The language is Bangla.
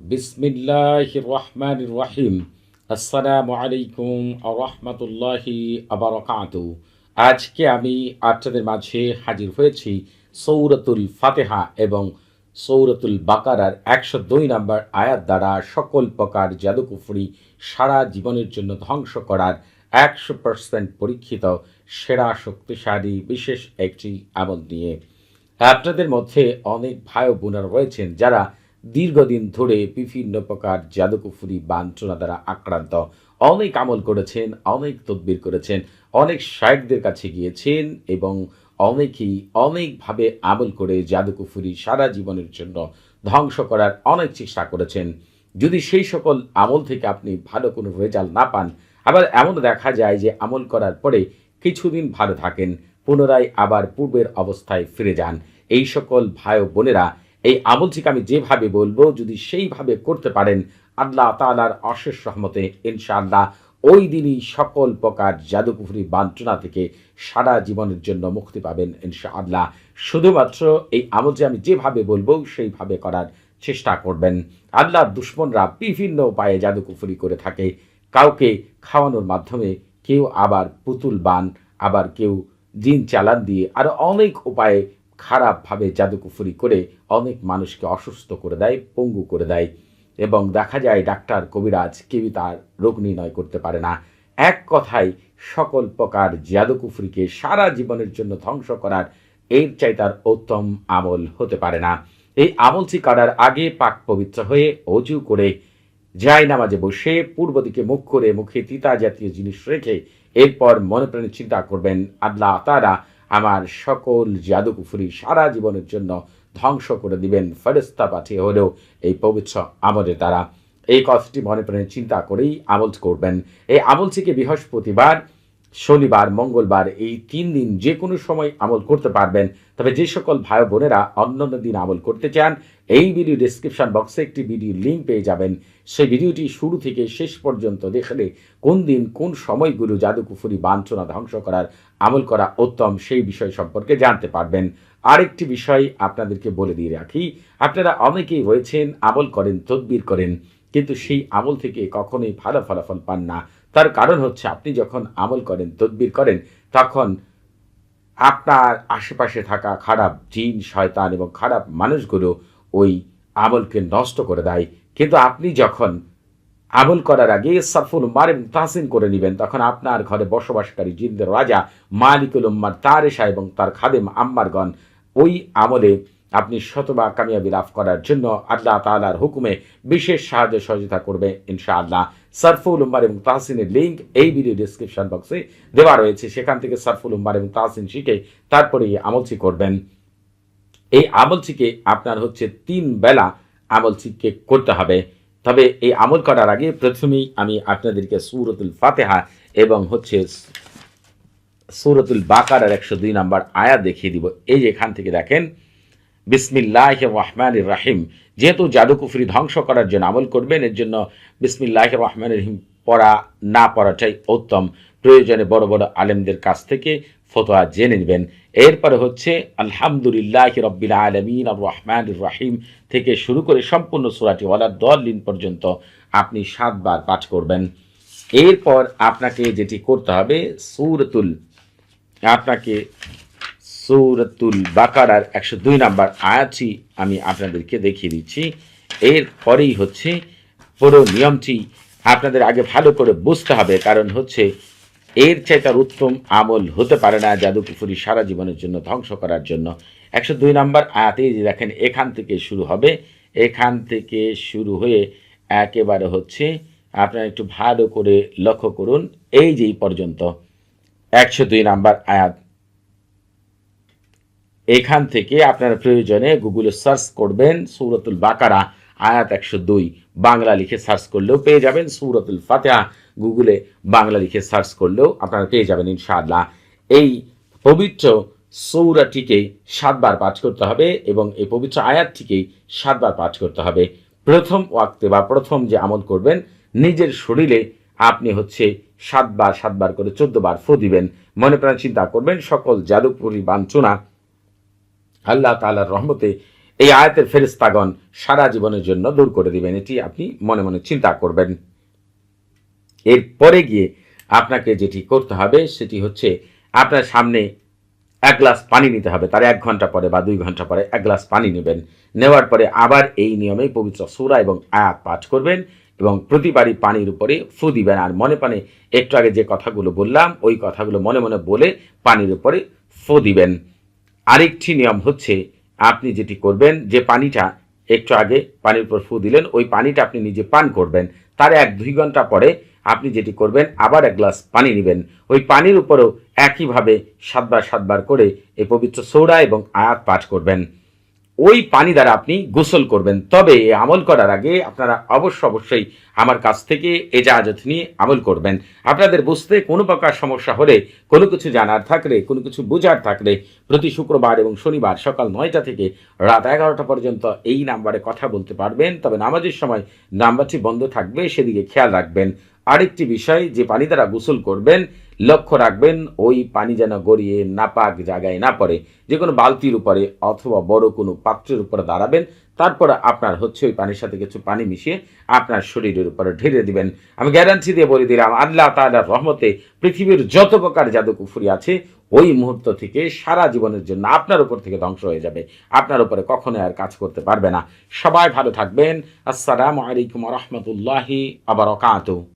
বিসমিল্লাহ রহমান রহিম আসসালামু আলাইকুম রহমতুল্লাহি আবরকাত আজকে আমি আপনাদের মাঝে হাজির হয়েছি সৌরতুল ফাতেহা এবং সৌরতুল বাকারার একশো দুই নম্বর আয়াত দ্বারা সকল প্রকার জাদুকুফরি সারা জীবনের জন্য ধ্বংস করার একশো পার্সেন্ট পরীক্ষিত, সেরা, শক্তিশালী, বিশেষ একটি আমল নিয়ে। আপনাদের মধ্যে অনেক ভাই বোনেরা রয়েছেন যারা দীর্ঘদিন ধরে বিভিন্ন প্রকার জাদুকুফুরি বাঞ্ছনা দ্বারা আক্রান্ত। অনেক আমল করেছেন, অনেক তদবির করেছেন, অনেক শায়কদের কাছে গিয়েছেন এবং অনেকেই অনেকভাবে আমল করে জাদুকুফুরি সারা জীবনের জন্য ধ্বংস করার অনেক চেষ্টা করেছেন। যদি সেই সকল আমল থেকে আপনি ভালো কোনো রেজাল্ট না পান, আবার এমন দেখা যায় যে আমল করার পরে কিছুদিন ভালো থাকেন, পুনরায় আবার পূর্বের অবস্থায় ফিরে যান। এই সকল ভাই বোনেরা এই আমলটিকে আমি যেভাবে বলব, যদি সেইভাবে করতে পারেন, আল্লাহ তালার অশেষ রহমতে ইনশাআল্লাহ ওই দিনই সকল প্রকার জাদুপুফুরি বাঞ্ছনা থেকে সারা জীবনের জন্য মুক্তি পাবেন ইনশাআল্লাহ। শুধুমাত্র এই আমলটি আমি যেভাবে বলব, সেইভাবে করার চেষ্টা করবেন। আল্লাহর দুশ্মনরা বিভিন্ন উপায়ে জাদুকুফুরি করে থাকে। কাউকে খাওয়ানোর মাধ্যমে কেউ আবার পুতুল বান, আবার কেউ জিন চালান দিয়ে আরও অনেক উপায়ে খারাপভাবে জাদুকুফুরি করে অনেক মানুষকে অসুস্থ করে দেয়, পঙ্গু করে দেয় এবং দেখা যায় ডাক্তার কবিরাজ কেউই তার রোগ নির্ণয় করতে পারে না। এক কথায়, সকল প্রকার জাদুকুফরিকে সারা জীবনের জন্য ধ্বংস করার এর চাই তার উত্তম আমল হতে পারে না। এই আমলটি করার আগে পাক পবিত্র হয়ে অজু করে যায় নামাজে বসে, পূর্ব দিকে মুখ করে মুখে তিতা জাতীয় জিনিস রেখে এরপর মনে প্রাণে চিন্তা করবেন, আল্লাহ তারা আমার সকল জাদুকুফুরি সারা জীবনের জন্য ধ্বংস করে দিবেন। ফেরস্তা পাঠিয়ে হলেও এই পবিত্র আমলের দ্বারা এই কথাটি মনে প্রাণে চিন্তা করেই আমল করবেন। এই আমল থেকে বৃহস্পতিবার শনিবার, মঙ্গলবার এই তিন দিন যে কোনো সময় আমল করতে পারবেন। তবে যে সকল ভাই বোনেরা অন্যান্য দিন আমল করতে চান, এই ভিডিও ডিসক্রিপশন বক্সে একটি ভিডিও লিঙ্ক পেয়ে যাবেন। সেই ভিডিওটি শুরু থেকে শেষ পর্যন্ত দেখলে কোন দিন কোন সময়গুলো জাদুকুফুরি বাঞ্ছনা ধ্বংস করার আমল করা উত্তম সেই বিষয় সম্পর্কে জানতে পারবেন। আরেকটি বিষয় আপনাদেরকে বলে দিয়ে রাখি, আপনারা অনেকেই রয়েছেন, আমল করেন, তদবির করেন, কিন্তু সেই আমল থেকে কখনোই ভালো ফলাফল পান না। তার কারণ হচ্ছে আপনি যখন আমল করেন, তদবির করেন, তখন আপনার আশেপাশে থাকা খারাপ জিন, শয়তান এবং খারাপ মানুষগুলো ওই আমলকে নষ্ট করে দেয়। কিন্তু আপনি যখন আমল করার আগে সাফুল এবং তাহসিন করে নেবেন, তখন আপনার ঘরে বসবাসকারী জিন্দের রাজা মালিকুল উম্মার তারেশা এবং তার খাদেম আম্মারগণ ওই আমলে আপনি শতবা কামিয়াবি লাভ করার জন্য আল্লাহ তালার হুকুমে বিশেষ সাহায্য সহযোগিতা করবে, ইনশাআল্লাহ। সারফুল উম্মার এবং তাহসিনের লিঙ্ক এই ভিডিও ডিসক্রিপশন বক্সে দেওয়া রয়েছে। সেখান থেকে সারফুল উম্মার এবং তাহসিন শিখে তারপরে এই করবেন। এই আমলটিকে আপনার হচ্ছে তিন বেলা আমলটিকে করতে হবে। তবে এই আমল করার আগে প্রথমেই আমি আপনাদেরকে সুরতুল ফাতেহা এবং হচ্ছে সুরতুল বাকার একশো দুই নাম্বার আয়া দেখিয়ে দিব। এই যে এখান থেকে দেখেন বিসমিল্লাহ রহমান রাহিম। যেহেতু জাদুকুফরি ধ্বংস করার জন্য আমল করবেন, এর জন্য বিসমিল্লাহ রহমান রহিম পড়া না পড়াটাই উত্তম। প্রয়োজনে বড় বড় আলেমদের কাছ থেকে ফতোয়া জেনে নেবেন। এরপরে হচ্ছে, আলহামদুলিল্লাহ রব্বিল আলমিন রহমান রাহিম থেকে শুরু করে সম্পূর্ণ সুরাটি ওয়ালার দলিন পর্যন্ত আপনি সাতবার পাঠ করবেন। এরপর আপনাকে যেটি করতে হবে, সুরতুল, আপনাকে সৌরতুল বাকারার একশো দুই নাম্বার আয়াতটি আমি আপনাদেরকে দেখিয়ে দিচ্ছি। এর পরেই হচ্ছে পুরো নিয়মটি আপনাদের আগে ভালো করে বুঝতে হবে, কারণ হচ্ছে এর চাই তার উত্তম আমল হতে পারে না জাদুকুফুরি সারা জীবনের জন্য ধ্বংস করার জন্য। একশো দুই নম্বর আয়াতে যে দেখেন, এখান থেকে শুরু হবে। এখান থেকে শুরু হয়ে একেবারে হচ্ছে আপনারা একটু ভালো করে লক্ষ্য করুন, এই যে পর্যন্ত। একশো দুই নাম্বার আয়াত এখান থেকে আপনারা প্রয়োজনে গুগলে সার্চ করবেন সৌরতুল বাকারা, আয়াত একশো দুই। বাংলা লিখে সার্চ করলেও পেয়ে যাবেন সৌরতুল ফাতেহা। গুগলে বাংলা লিখে সার্চ করলেও আপনারা পেয়ে যাবেন ইনশাআল্লাহ। এই পবিত্র সৌরাটিকে সাতবার পাঠ করতে হবে এবং এই পবিত্র আয়াতটিকেই সাতবার পাঠ করতে হবে। প্রথম ওয়াক্তে বা প্রথম যে আমল করবেন, নিজের শরীরে আপনি হচ্ছে সাতবার সাতবার করে চোদ্দ বার ফু দিবেন। মনে প্রাণ চিন্তা করবেন, সকল জাদুপুরি বাঞ্ছনা আল্লাহ তালার রহমতে এই আয়াতের ফেরিস্তাগণ সারা জীবনের জন্য দূর করে দিবেন। এটি আপনি মনে মনে চিন্তা করবেন। এরপরে গিয়ে আপনাকে যেটি করতে হবে, সেটি হচ্ছে আপনার সামনে এক গ্লাস পানি নিতে হবে। তার এক ঘণ্টা পরে বা দুই ঘণ্টা পরে এক গ্লাস পানি নেবেন। নেওয়ার পরে আবার এই নিয়মে পবিত্র সুরা এবং আয়াত পাঠ করবেন এবং প্রতিবারই পানির উপরে ফু দিবেন। আর মনে পানে একটু আগে যে কথাগুলো বললাম, ওই কথাগুলো মনে মনে বলে পানির উপরে ফু দিবেন। আরেকটি নিয়ম হচ্ছে আপনি যেটি করবেন, যে পানিটা একটু আগে পানির উপর ফু দিলেন, ওই পানিটা আপনি নিজে পান করবেন। তার এক দুই ঘণ্টা পরে আপনি যেটি করবেন, আবার এক গ্লাস পানি নেবেন। ওই পানির উপরেও একইভাবে সাতবার সাতবার করে এই পবিত্র সৌরা এবং আয়াত পাঠ করবেন। ওই পানি দ্বারা আপনি গোসল করবেন। তবে আমল করার আগে আপনারা অবশ্য অবশ্যই আমার কাছ থেকে এজাজত নিয়ে আমল করবেন। আপনাদের বুঝতে কোনো প্রকার সমস্যা হলে, কোনো কিছু জানার থাকলে, কোনো কিছু বোঝার থাকলে প্রতি শুক্রবার এবং শনিবার সকাল নয়টা থেকে রাত এগারোটা পর্যন্ত এই নাম্বারে কথা বলতে পারবেন। তবে নামাজের সময় নাম্বারটি বন্ধ থাকবে, সেদিকে খেয়াল রাখবেন। আরেকটি বিষয়, যে পানি দ্বারা গোসল করবেন লক্ষ্য রাখবেন, ওই পানি যেন গড়িয়ে নাপাক জায়গায় না পড়ে যে কোনো বালতির উপরে অথবা বড় কোনো পাত্রের উপরে দাঁড়াবেন, তারপর আপনার হচ্ছে ওই পানির সাথে কিছু পানি মিশিয়ে আপনার শরীরের উপরে ঢেলে দিবেন। আমি গ্যারান্টি দিয়ে বলে দিলাম, আল্লাহ তাআলার রহমতে পৃথিবীর যত প্রকার জাদু কুফুরি আছে, ওই মুহূর্ত থেকে সারা জীবনের জন্য আপনার উপর থেকে ধ্বংস হয়ে যাবে। আপনার উপরে কখনো আর কাজ করতে পারবে না। সবাই ভালো থাকবেন। আসসালামু আলাইকুম রহমতুল্লাহি আবার